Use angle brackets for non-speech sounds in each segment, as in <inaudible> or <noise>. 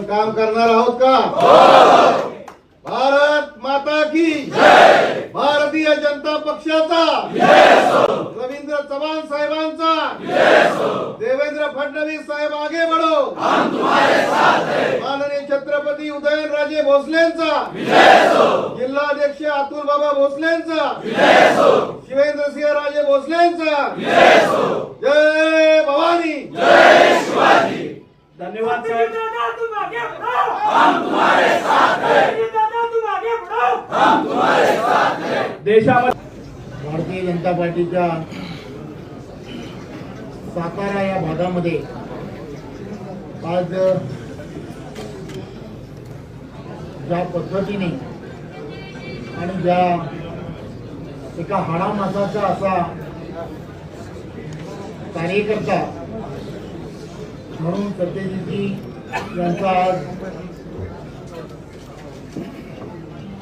आपण काम करणार आहोत का? भारत माता की भारतीय जनता पक्षाचा रवींद्र चव्हाण साहेबांचा देवेंद्र फडणवीस साहेब आगे बढ़ो. माननीय छत्रपती उदयनराजे भोसलेंचा जिल्हाध्यक्ष अतुल बाबा भोसलेंचा शिवेंद्र सिंह राजे भोसलेंचा जय भवानी धन्यवाद साहेब दादा तुम आगे बढ़ो हम तुम्हारे साथ हैं दादा तुम आगे बढ़ो हम तुम्हारे साथ हैं देशामध्ये भारतीय जनता पार्टीच्या सातारा या भागामध्ये आज ज्या पद्धतीने आणि ज्या एका हाडामासाचा असा कार्यकर्ता म्हणून सत्यजितजी यांचा आज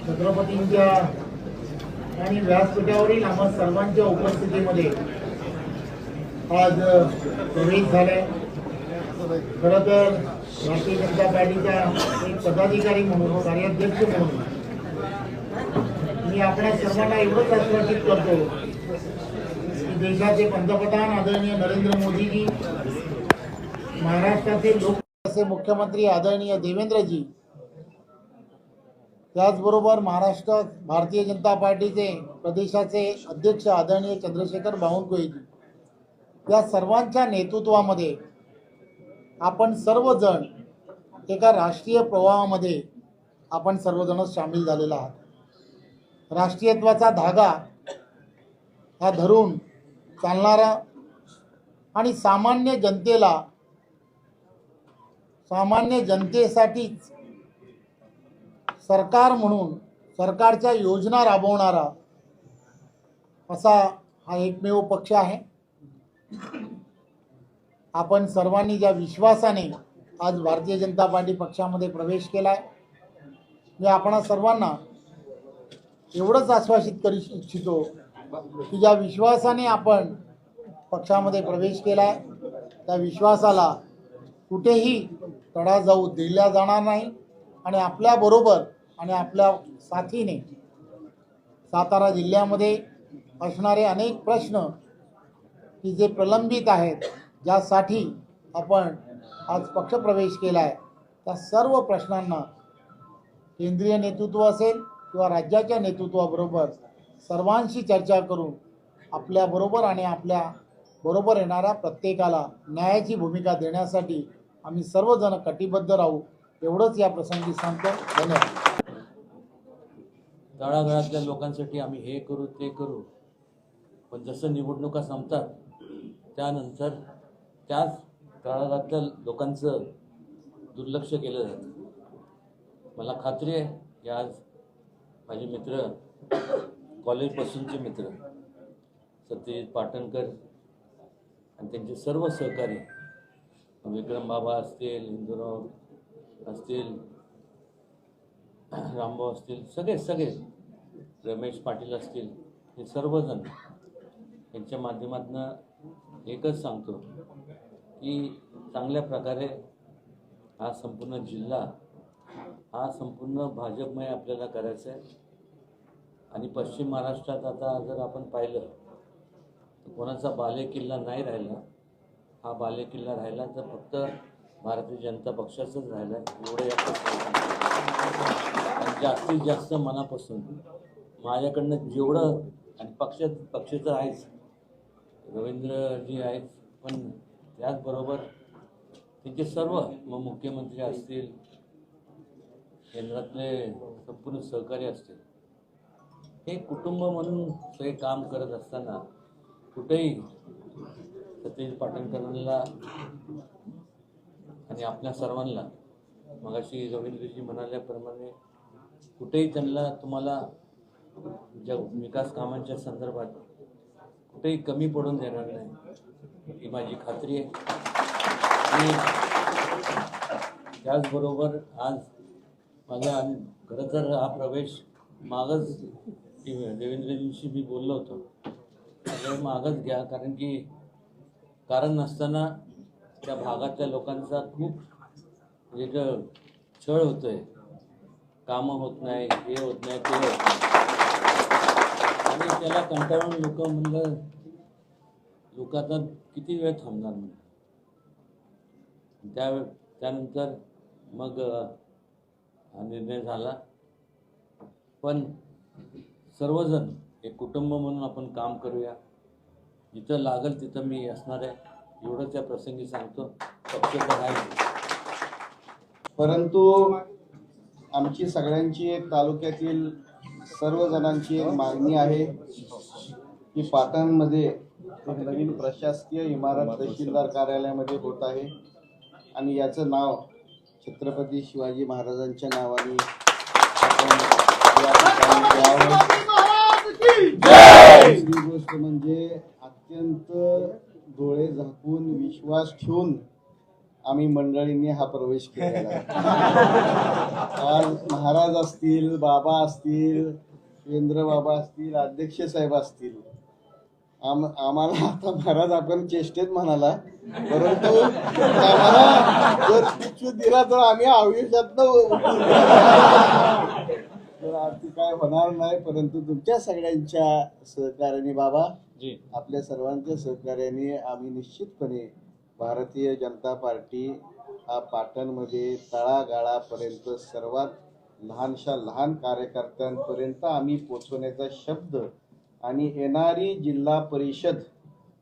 छत्रपतींच्या आणि व्यासपीठावरील आम्हा सर्वांच्या उपस्थितीमध्ये आज प्रवेश झालाय. खरं तर भारतीय जनता पार्टीचा एक पदाधिकारी म्हणून कार्याध्यक्ष म्हणून मी आपल्या सर्वांना एवढंच आश्वासित करतो की देशाचे पंतप्रधान आदरणीय नरेंद्र मोदीजी महाराष्ट्राचे लोक मुख्यमंत्री आदरणीय देवेंद्रजी त्याचबरोबर महाराष्ट्र भारतीय जनता पार्टीचे प्रदेशाचे अध्यक्ष आदरणीय चंद्रशेखर बावनकुळेजी. या सर्वांच्या नेतृत्वामध्ये आपण सर्वजण एका राष्ट्रीय प्रवाहामध्ये आपण सर्वजण सामील झालेला आहात. राष्ट्रीयत्वाचा धागा हा धरून चालणारा आणि सामान्य जनतेला सामान्य जनतेसाठीच सरकार म्हणून सरकारच्या योजना राबवणारा असा हा एकमेव पक्ष आहे. आपण सर्वांनी ज्या विश्वासाने आज भारतीय जनता पार्टी पक्षामध्ये प्रवेश केला आहे मी आपण सर्वांना एवढंच आश्वासित करू इच्छितो की ज्या विश्वासाने आपण पक्षामध्ये प्रवेश केला आहे त्या विश्वासाला कुठेही तडा जाऊ दिला जाणार नाही आणि आपल्याबरोबर आणि आपल्या साथीने सातारा जिल्ह्यामध्ये असणारे अनेक प्रश्न की जे प्रलंबित आहेत ज्यासाठी आपण आज पक्षप्रवेश केला आहे त्या सर्व प्रश्नांना केंद्रीय नेतृत्व असेल किंवा राज्याच्या नेतृत्वाबरोबर सर्वांशी चर्चा करून आपल्याबरोबर आणि आपल्या बरोबर येणाऱ्या प्रत्येकाला न्यायाची भूमिका देण्यासाठी आम्ही सर्वजण कटिबद्ध राहू एवढंच या प्रसंगी सांगतो. धन्यवाद. तळागाळातल्या लोकांसाठी आम्ही हे करू ते करू. पण जसं निवडणुका संपतात त्यानंतर त्याच तळागाळातल्या लोकांचं दुर्लक्ष केलं जातं. मला खात्री आहे की आज माझे मित्र कॉलेजपासूनचे मित्र सत्यजित पाटणकर आणि त्यांचे सर्व सहकारी विक्रम बाबा असतील हिंदूराव असतील रामभाऊ असतील सगळे सगळे रमेश पाटील असतील हे सर्वजण यांच्या माध्यमातून एकच सांगतो की चांगल्या प्रकारे हा संपूर्ण जिल्हा हा संपूर्ण भाजपमय आपल्याला करायचा आहे. आणि पश्चिम महाराष्ट्रात आता जर आपण पाहिलं तर कोणाचा बालेकिल्ला नाही राहिला हा बालेकिल्ला राहिला तर फक्त भारतीय जनता पक्षाचंच राहिलं एवढं या जास्तीत जास्त मनापासून. माझ्याकडनं जेवढं आणि पक्षात पक्ष आहेच. रवींद्रजी आहेत पण त्याचबरोबर त्यांचे सर्व मग मुख्यमंत्री असतील केंद्रातले संपूर्ण सहकारी असतील. हे कुटुंब म्हणून सगळे काम करत असताना कुठेही सत्यजित पाटणकरांना आणि आपल्या सर्वांना मगाशी रवींद्रजी म्हणाल्याप्रमाणे कुठेही त्यांना तुम्हाला ज्या विकास कामांच्या संदर्भात कुठेही कमी पडून देणार नाही ही माझी खात्री आहे. आणि त्याचबरोबर आज माझा खरं तर हा प्रवेश मागच देवेंद्रजींशी मी बोललो होतो. मागच घ्या कारण की कारण नसताना त्या भागातल्या लोकांचा खूप म्हणजे छळ होतोय. कामं होत नाही हे होत नाही ते होत नाही. आणि त्याला कंटाळून लोक म्हणलं लोक आता किती वेळ थांबणार म्हणून? त्या त्यानंतर मग हा निर्णय झाला. पण सर्वजण एक कुटुंब म्हणून आपण काम करूया. जिथं लागल तिथं मी असणार आहे. एवढं त्या प्रसंगी सांगतो पक्ष तर आहे परंतु आमची सगळ्यांची एक तालुक्यातील सर्व जणांची एक मागणी आहे की पाटणमध्ये एक नवीन प्रशासकीय इमारत तहसीलदार कार्यालयामध्ये होत आहे. आणि याचं नाव छत्रपती शिवाजी महाराजांच्या नावाने गोष्ट म्हणजे अत्यंत डोळे झाकून विश्वास ठेवून आम्ही मंडळींनी हा प्रवेश केलेला आज महाराज असतील बाबा असतील सुरेंद्र बाबा असतील अध्यक्ष साहेब असतील. आम आम्हाला आता महाराज आपण चेष्टेत म्हणाला परंतु आम्हाला जर दिला तर आम्ही आयुष्यात तर आरती काय होणार नाही परंतु तुमच्या सगळ्यांच्या सहकार्याने बाबा जी. आपल्या सर्वांच्या सहकार्याने आम्ही निश्चितपणे भारतीय जनता पार्टी हा पाटणमध्ये तळागाळापर्यंत सर्वात लहानशा लहान कार्यकर्त्यांपर्यंत आम्ही पोचवण्याचा शब्द आणि येणारी जिल्हा परिषद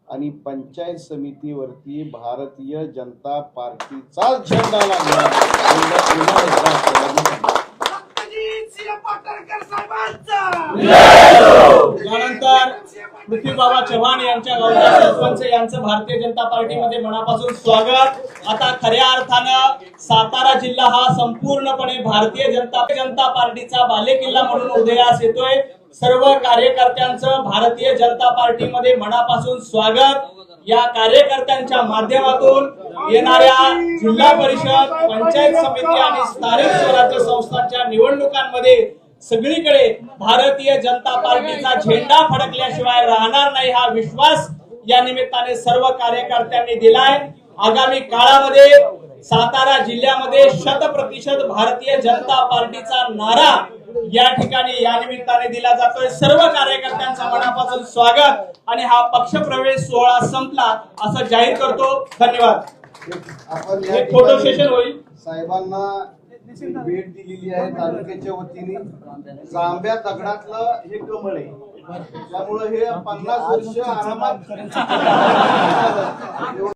आणि पंचायत समितीवरती भारतीय जनता पार्टीचा झेंडा लागला एवढं पुन्हा एकदा आपल्याला सांगतो. सत्यजित सिंह त्यानंतर पृथ्वीबाबा चव्हाण यांच्या गावच्या सरपंच यांचं भारतीय जनता पार्टीमध्ये मनापासून स्वागत. आता खऱ्या अर्थानं सातारा जिल्हा हा संपूर्णपणे भारतीय जनता जनता पार्टीचा बालेकिल्ला म्हणून उदयास येतोय. सर्व कार्यकर्त्यांचं भारतीय जनता पार्टीमध्ये मनापासून स्वागत. या कार्यकर्त्यांच्या माध्यमातून येणाऱ्या जिल्हा परिषद पंचायत समिती आणि स्थानिक स्वराज्य संस्थांच्या निवडणुकांमध्ये सगळीकडे भारतीय जनता पार्टीचा झेंडा फडकल्याशिवाय राहणार नाही हा विश्वास या निमित्ताने सर्व कार्यकर्त्यांनी दिलाय. आगामी काळामध्ये सातारा जिल्ह्यामध्ये शत प्रतिशत भारतीय जनता पार्टीचा नारा या ठिकाणी या निमित्ताने दिला जातोय. सर्व कार्यकर्त्यांचं मनापासून स्वागत. आणि हा पक्षप्रवेश सोहळा संपला असं जाहीर करतो. धन्यवाद. आपण फोटो सेशन होईल. साहेबांना भेट दिलेली आहे तालुक्याच्या वतीने. जांभ्या दगडातलं हे कमळ आहे. त्यामुळे हे पन्नास वर्ष आरामात <laughs> <laughs> <laughs>